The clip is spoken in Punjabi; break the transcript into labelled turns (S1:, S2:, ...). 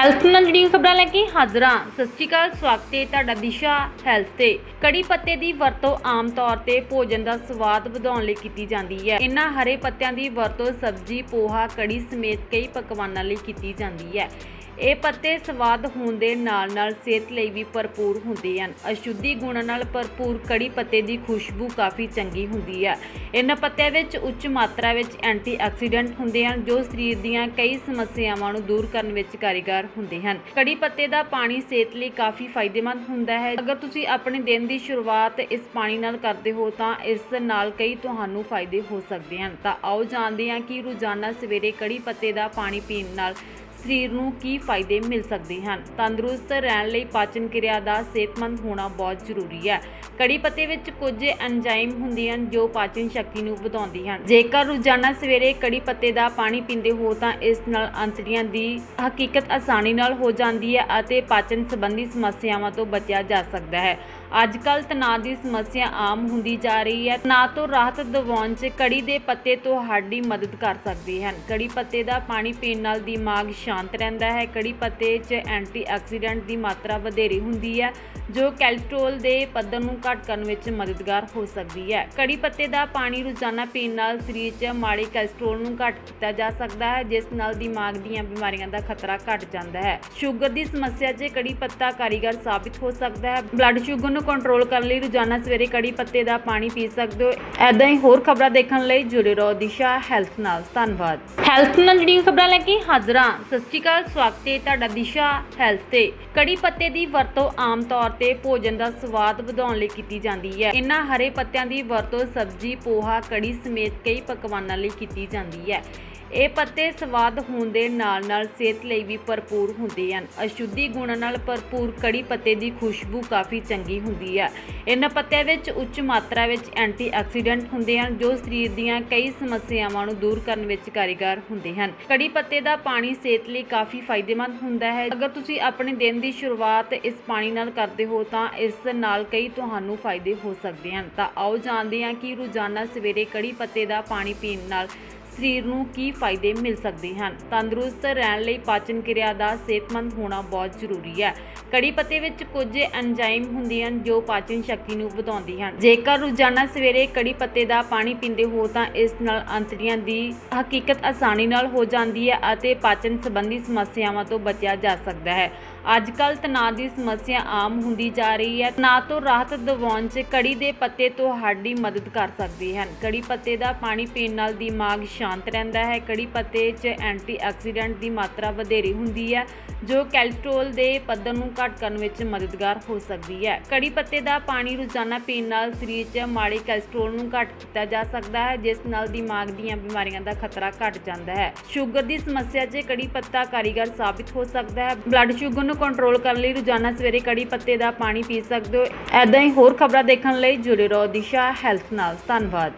S1: ਹੈਲਥ ਨਾਲ ਜੁੜੀਆਂ ਖਬਰਾਂ ਲੈ ਕੇ ਹਾਜ਼ਰ। ਹਾਂ ਸਤਿ ਸ਼੍ਰੀ ਅਕਾਲ, ਸਵਾਗਤ ਹੈ ਤੁਹਾਡਾ ਦਿਸ਼ਾ ਹੈਲਥ ਤੇ। ਕੜੀ ਪੱਤੇ ਦੀ ਵਰਤੋਂ ਆਮ ਤੌਰ ਤੇ ਭੋਜਨ ਦਾ ਸਵਾਦ ਵਧਾਉਣ ਲਈ ਕੀਤੀ ਜਾਂਦੀ ਹੈ। ਇਹਨਾਂ ਹਰੇ ਪੱਤਿਆਂ ਦੀ ਵਰਤੋਂ ਸਬਜ਼ੀ, ਪੋਹਾ, ਕੜੀ ਸਮੇਤ ਕਈ ਪਕਵਾਨਾਂ ਲਈ ਕੀਤੀ ਜਾਂਦੀ ਹੈ। ਇਹ ਪੱਤੇ ਸਵਾਦ ਹੋਣ ਦੇ ਨਾਲ-ਨਾਲ ਸਿਹਤ ਲਈ ਵੀ ਭਰਪੂਰ ਹੁੰਦੇ ਹਨ। ਅਸ਼ੁੱਧੀ ਗੁਣਾਂ ਨਾਲ ਭਰਪੂਰ ਕੜੀ ਪੱਤੇ ਦੀ ਖੁਸ਼ਬੂ ਕਾਫੀ ਚੰਗੀ ਹੁੰਦੀ ਹੈ। ਇਹਨਾਂ ਪੱਤਿਆਂ ਵਿੱਚ ਉੱਚ ਮਾਤਰਾ ਵਿੱਚ ਐਂਟੀਆਕਸੀਡੈਂਟ ਹੁੰਦੇ ਹਨ, ਜੋ ਸਰੀਰ ਦੀਆਂ ਕਈ ਸਮੱਸਿਆਵਾਂ ਨੂੰ ਦੂਰ ਕਰਨ ਵਿੱਚ ਕਾਰਗਰ ਹੁੰਦੇ ਹਨ। ਕੜੀ ਪੱਤੇ ਦਾ ਪਾਣੀ ਸਿਹਤ ਲਈ ਕਾਫੀ ਫਾਇਦੇਮੰਦ ਹੁੰਦਾ ਹੈ। ਅਗਰ ਤੁਸੀਂ ਆਪਣੇ ਦਿਨ ਦੀ ਸ਼ੁਰੂਆਤ ਇਸ ਪਾਣੀ ਨਾਲ ਕਰਦੇ ਹੋ ਤਾਂ ਇਸ ਨਾਲ ਕਈ ਤੁਹਾਨੂੰ ਫਾਇਦੇ ਹੋ ਸਕਦੇ ਹਨ। ਤਾਂ ਆਓ ਜਾਣਦੇ ਹਾਂ ਕਿ ਰੋਜ਼ਾਨਾ ਸਵੇਰੇ ਕੜੀ ਪੱਤੇ ਦਾ ਪਾਣੀ ਪੀਣ ਨਾਲ ਸਰੀਰ ਨੂੰ ਕੀ ਫਾਇਦੇ ਮਿਲ ਸਕਦੇ ਹਨ। ਤੰਦਰੁਸਤ ਰਹਿਣ ਲਈ ਪਾਚਨ ਕਿਰਿਆ ਦਾ ਸਿਹਤਮੰਦ ਹੋਣਾ ਬਹੁਤ ਜ਼ਰੂਰੀ ਹੈ। ਕੜੀ ਪੱਤੇ ਵਿੱਚ ਕੁਝ ਐਂਜ਼ਾਈਮ ਹੁੰਦੀਆਂ ਹਨ ਜੋ ਪਾਚਨ ਸ਼ਕਤੀ ਨੂੰ ਵਧਾਉਂਦੀ ਹਨ। ਜੇਕਰ ਰੋਜ਼ਾਨਾ ਸਵੇਰੇ ਕੜੀ ਪੱਤੇ ਦਾ ਪਾਣੀ ਪੀਂਦੇ ਹੋ ਤਾਂ ਇਸ ਨਾਲ ਅੰਤੜੀਆਂ ਦੀ ਹਕੀਕਤ ਆਸਾਨੀ ਨਾਲ ਹੋ ਜਾਂਦੀ ਹੈ ਅਤੇ ਪਾਚਨ ਸੰਬੰਧੀ ਸਮੱਸਿਆਵਾਂ ਤੋਂ ਬਚਿਆ ਜਾ ਸਕਦਾ ਹੈ। ਅੱਜ ਕੱਲ੍ਹ ਤਣਾਅ ਦੀ ਸਮੱਸਿਆ ਆਮ ਹੁੰਦੀ ਜਾ ਰਹੀ ਹੈ। ਤਣਾਅ ਤੋਂ ਰਾਹਤ ਦਿਵਾਉਣ 'ਚ ਕੜੀ ਦੇ ਪੱਤੇ ਤੁਹਾਡੀ ਮਦਦ ਕਰ ਸਕਦੇ ਹਨ। ਕੜੀ ਪੱਤੇ ਦਾ ਪਾਣੀ ਪੀਣ ਨਾਲ ਦਿਮਾਗ ਸ਼ਾਂਤ ਰਹਿੰਦਾ ਹੈ। ਕੜੀ ਪੱਤੇ 'ਚ ਐਂਟੀਆਕਸੀਡੈਂਟ ਦੀ ਮਾਤਰਾ ਵਧੇਰੇ ਹੁੰਦੀ ਹੈ, ਜੋ ਕੋਲੇਸਟ੍ਰੋਲ ਦੇ ਪੱਧਰ ਨੂੰ ਘੱਟ ਕਰਨ ਵਿੱਚ ਮਦਦਗਾਰ ਹੋ ਸਕਦੀ ਹੈ। ਕੜੀ ਪੱਤੇ ਦਾ ਪਾਣੀ ਰੋਜ਼ਾਨਾ ਪੀਣ ਨਾਲ ਸਰੀਰ 'ਚ ਮਾੜੇ ਕੋਲੇਸਟ੍ਰੋਲ ਨੂੰ ਘੱਟ ਕੀਤਾ ਜਾ ਸਕਦਾ ਹੈ, ਜਿਸ ਨਾਲ ਦਿਮਾਗ ਦੀਆਂ ਬਿਮਾਰੀਆਂ ਦਾ ਖਤਰਾ ਘੱਟ ਜਾਂਦਾ ਹੈ। ਸ਼ੂਗਰ ਦੀ ਸਮੱਸਿਆ 'ਚ ਕੜੀ ਪੱਤਾ ਕਾਰੀਗਰ ਸਾਬਿਤ ਹੋ ਸਕਦਾ ਹੈ। ਬਲੱਡ ਸ਼ੂਗਰ ਨੂੰ ਕੰਟਰੋਲ ਕਰਨ ਲਈ ਰੋਜ਼ਾਨਾ ਸਵੇਰੇ ਕੜੀ ਪੱਤੇ ਦਾ ਪਾਣੀ ਪੀ ਸਕਦੇ ਹੋ। ਐਦਾਂ ਹੀ ਹੋਰ ਖਬਰਾਂ ਦੇਖਣ ਲਈ ਜੁੜੇ ਰਹੋ ਦਿਸ਼ਾ ਹੈਲਥ ਨਾਲ। ਧੰਨਵਾਦ। ਹੈਲਥ ਨਾਲ ਜੁੜੀਆਂ ਖਬਰਾਂ ਲੈ ਕੇ ਹਾਜ਼ਰ। ਹਾਂ ਸਤਿ ਸ਼੍ਰੀ ਅਕਾਲ, ਸਵਾਗਤ ਹੈ ਤੁਹਾਡਾ ਦਿਸ਼ਾ ਹੈਲਥ ਤੇ। ਕੜੀ ਪੱਤੇ ਦੀ ਵਰਤੋਂ ਆਮ ਤੌਰ ਤੇ ਭੋਜਨ ਦਾ ਸਵਾਦ ਵਧਾਉਣ ਲਈ ਕੀਤੀ ਜਾਂਦੀ ਹੈ। ਇਹਨਾਂ ਹਰੇ ਪੱਤਿਆਂ ਦੀ ਵਰਤੋਂ ਸਬਜ਼ੀ, ਪੋਹਾ, ਕੜੀ ਸਮੇਤ ਕਈ ਪਕਵਾਨਾਂ ਲਈ ਕੀਤੀ ਜਾਂਦੀ ਹੈ। ਇਹ ਪੱਤੇ ਸਵਾਦ ਹੋਣ ਦੇ ਨਾਲ-ਨਾਲ ਸਿਹਤ ਲਈ ਵੀ ਭਰਪੂਰ ਹੁੰਦੇ ਹਨ। ਅਸ਼ੁੱਧੀ ਗੁਣਾਂ ਨਾਲ ਭਰਪੂਰ ਕੜੀ ਪੱਤੇ ਦੀ ਖੁਸ਼ਬੂ ਕਾਫੀ ਚੰਗੀ ਹੁੰਦੀ ਹੈ। ਇਹਨਾਂ ਪੱਤਿਆਂ ਵਿੱਚ ਉੱਚ ਮਾਤਰਾ ਵਿੱਚ ਐਂਟੀਆਕਸੀਡੈਂਟ ਹੁੰਦੇ ਹਨ, ਜੋ ਸਰੀਰ ਦੀਆਂ ਕਈ ਸਮੱਸਿਆਵਾਂ ਨੂੰ ਦੂਰ ਕਰਨ ਵਿੱਚ ਕਾਰਗਰ ਹੁੰਦੇ ਹਨ। ਕੜੀ ਪੱਤੇ ਦਾ ਪਾਣੀ ਸਿਹਤ ਲਈ ਕਾਫੀ ਫਾਇਦੇਮੰਦ ਹੁੰਦਾ ਹੈ। ਅਗਰ ਤੁਸੀਂ ਆਪਣੇ ਦਿਨ ਦੀ ਸ਼ੁਰੂਆਤ ਇਸ ਪਾਣੀ ਨਾਲ ਕਰਦੇ ਹੋ ਤਾਂ ਇਸ ਨਾਲ ਕਈ ਤੁਹਾਨੂੰ ਫਾਇਦੇ ਹੋ ਸਕਦੇ ਹਨ। ਤਾਂ ਆਓ ਜਾਣਦੇ ਹਾਂ ਕਿ ਰੋਜ਼ਾਨਾ ਸਵੇਰੇ ਕੜੀ ਪੱਤੇ ਦਾ ਪਾਣੀ ਪੀਣ ਨਾਲ ਸਰੀਰ ਨੂੰ ਕੀ ਫਾਇਦੇ ਮਿਲ ਸਕਦੇ ਹਨ? ਤੰਦਰੁਸਤ ਰਹਿਣ ਲਈ ਪਾਚਨ ਕਿਰਿਆ ਦਾ ਸਿਹਤਮੰਦ ਹੋਣਾ ਬਹੁਤ ਜ਼ਰੂਰੀ ਹੈ। ਕੜੀ ਪੱਤੇ ਵਿੱਚ ਕੁਝ ਐਂਜ਼ਾਈਮ ਹੁੰਦੀਆਂ ਹਨ ਜੋ ਪਾਚਨ ਸ਼ਕਤੀ ਨੂੰ ਵਧਾਉਂਦੀ ਹਨ। ਜੇਕਰ ਰੋਜ਼ਾਨਾ ਸਵੇਰੇ ਕੜੀ ਪੱਤੇ ਦਾ ਪਾਣੀ ਪੀਂਦੇ ਹੋ ਤਾਂ ਇਸ ਨਾਲ ਅੰਤੜੀਆਂ ਦੀ ਹਕੀਕਤ ਆਸਾਨੀ ਨਾਲ ਹੋ ਜਾਂਦੀ ਹੈ ਅਤੇ ਪਾਚਨ ਸੰਬੰਧੀ ਸਮੱਸਿਆਵਾਂ ਤੋਂ ਬਚਿਆ ਜਾ ਸਕਦਾ ਹੈ। ਅੱਜ ਕੱਲ੍ਹ ਤਣਾਅ ਦੀ ਸਮੱਸਿਆ ਆਮ ਹੁੰਦੀ ਜਾ ਰਹੀ ਹੈ। ਤਣਾਅ ਤੋਂ ਰਾਹਤ ਦਿਵਾਉਣ 'ਚ ਕੜੀ ਦੇ ਪੱਤੇ ਤੁਹਾਡੀ ਮਦਦ ਕਰ ਸਕਦੇ ਹਨ। ਕੜੀ ਪੱਤੇ ਦਾ ਪਾਣੀ ਪੀਣ ਨਾਲ ਦਿਮਾਗ ਸ਼ਾਂਤ ਰਹਿੰਦਾ ਹੈ। ਕੜੀ ਪੱਤੇ 'ਚ ਐਂਟੀਆਕਸੀਡੈਂਟ ਦੀ ਮਾਤਰਾ ਵਧੇਰੇ ਹੁੰਦੀ ਹੈ, ਜੋ ਕੋਲੇਸਟ੍ਰੋਲ ਦੇ ਪੱਧਰ ਨੂੰ ਘੱਟ ਕਰਨ ਵਿੱਚ ਮਦਦਗਾਰ ਹੋ ਸਕਦੀ ਹੈ। ਕੜੀ ਪੱਤੇ ਦਾ ਪਾਣੀ ਰੋਜ਼ਾਨਾ ਪੀਣ ਨਾਲ ਸਰੀਰ 'ਚ ਮਾੜੇ ਕੋਲੇਸਟ੍ਰੋਲ ਨੂੰ ਘੱਟ ਕੀਤਾ ਜਾ ਸਕਦਾ ਹੈ, ਜਿਸ ਨਾਲ ਦਿਮਾਗ ਦੀਆਂ ਬਿਮਾਰੀਆਂ ਦਾ ਖਤਰਾ ਘੱਟ ਜਾਂਦਾ ਹੈ। ਸ਼ੂਗਰ ਦੀ ਸਮੱਸਿਆ 'ਚ ਕੜੀ ਪੱਤਾ ਕਾਰੀਗਰ ਸਾਬਿਤ ਹੋ ਸਕਦਾ ਹੈ। ਬਲੱਡ ਸ਼ੂਗਰ ਨੂੰ ਕੰਟਰੋਲ ਕਰਨ ਲਈ ਰੋਜ਼ਾਨਾ ਸਵੇਰੇ ਕੜੀ ਪੱਤੇ ਦਾ ਪਾਣੀ ਪੀ ਸਕਦੇ ਹੋ। ਐਦਾਂ ਹੀ ਹੋਰ ਖਬਰਾਂ ਦੇਖਣ ਲਈ ਜੁੜੇ ਰਹੋ ਦਿਸ਼ਾ ਹੈਲਥ ਨਾਲ। ਧੰਨਵਾਦ।